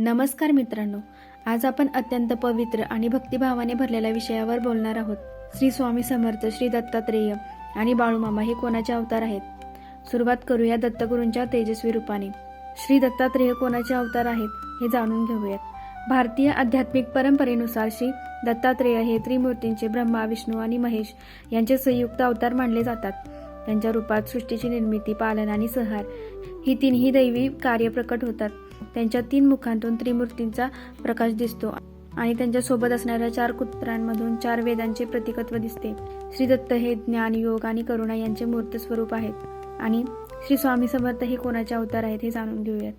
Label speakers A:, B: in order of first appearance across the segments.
A: नमस्कार मित्रांनो आज आपण अत्यंत पवित्र आणि भक्तिभावाने भरलेल्या विषयावर बोलणार आहोत. श्री स्वामी समर्थ श्री दत्तात्रेय आणि बाळूमामा हे कोणाचे अवतार आहेत? सुरुवात करूया दत्तगुरूंच्या तेजस्वी रूपाने. श्री दत्तात्रेय कोणाचे अवतार आहेत हे जाणून घेऊयात. भारतीय आध्यात्मिक परंपरेनुसार श्री दत्तात्रेय हे त्रिमूर्तींचे ब्रह्मा विष्णू आणि महेश यांचे संयुक्त अवतार मानले जातात. त्यांच्या रूपात सृष्टीची निर्मिती पालन आणि संहार ही तीनही दैवी कार्य प्रकट होतात. त्यांच्या तीन मुखांतून त्रिमूर्तींचा प्रकाश दिसतो आणि त्यांच्यासोबत असणाऱ्या चार कुत्रांमधून चार वेदांचे प्रतिकत्व दिसते. श्री दत्त हे ज्ञान योग आणि करुणा यांचे मूर्त स्वरूप आहेत. आणि श्री स्वामी समर्थ हे कोणाचे अवतार आहेत हे जाणून घेऊयात.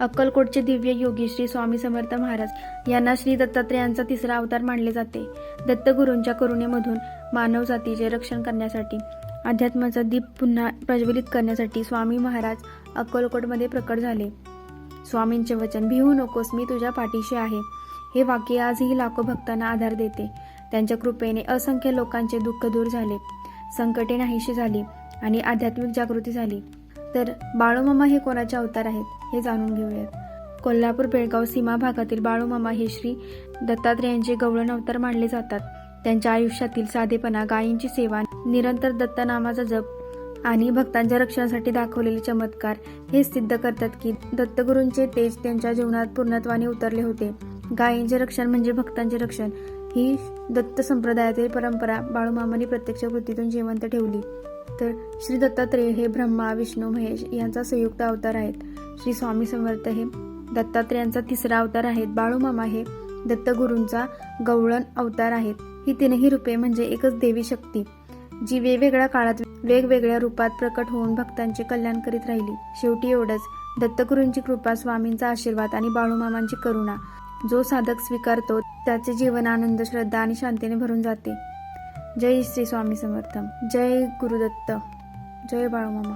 A: अक्कलकोटचे दिव्य योगी श्री स्वामी समर्थ महाराज यांना श्री दत्तात्रेयांचा तिसरा अवतार मानले जाते. दत्तगुरूंच्या करुणेमधून मानव जातीचे रक्षण करण्यासाठी अध्यात्माचा दीप पुन्हा प्रज्वलित करण्यासाठी स्वामी महाराज अक्कलकोटमध्ये प्रकट झाले. स्वामींचे वचन भिवू नकोस मी तुझ्या पाठीशी आहे. हे वाक्य आजही लाखो भक्तांना आधार देते. त्यांच्या कृपेने असंख्य लोकांचे दुःख दूर झाले. संकटे नाहीशी झाली आणि आध्यात्मिक जागृती झाली. तर बाळूमामा हे कोणाचे अवतार आहेत हे जाणून घेऊयात. कोल्हापूर बेळगाव सीमा भागातील बाळूमामा हे श्री दत्तात्रेयांचे गवळण अवतार मानले जातात. त्यांच्या आयुष्यातील साधेपणा गायींची सेवा निरंतर दत्तनामाचा जप आणि भक्तांच्या रक्षणासाठी दाखवलेले चमत्कार हे सिद्ध करतात की दत्तगुरूंचे तेज त्यांच्या जीवनात पूर्णत्वाने उतरले होते. गायींचे रक्षण म्हणजे भक्तांचे रक्षण. ही दत्त संप्रदायातील परंपरा बाळूमामाने प्रत्यक्ष कृतीतून जिवंत ठेवली. तर श्री दत्तात्रेय हे ब्रह्मा विष्णू महेश यांचा संयुक्त अवतार आहेत. श्री स्वामी समर्थ हे दत्तात्रेयांचा तिसरा अवतार आहेत. बाळूमामा हे दत्तगुरूंचा गवळण अवतार आहेत. ही तीनही रूपे म्हणजे एकच देवी शक्ती जी वेगवेगळ्या काळात वेगवेगळ्या रूपात प्रकट होऊन भक्तांचे कल्याण करीत राहिली. शेवटी एवढंच. दत्तगुरूंची कृपा स्वामींचा आशीर्वाद आणि बाळूमामांची करुणा जो साधक स्वीकारतो त्याचे जीवन आनंद श्रद्धा आणि शांतीने भरून जाते. जय श्री स्वामी समर्थ. जय गुरुदत्त. जय बाळूमामा.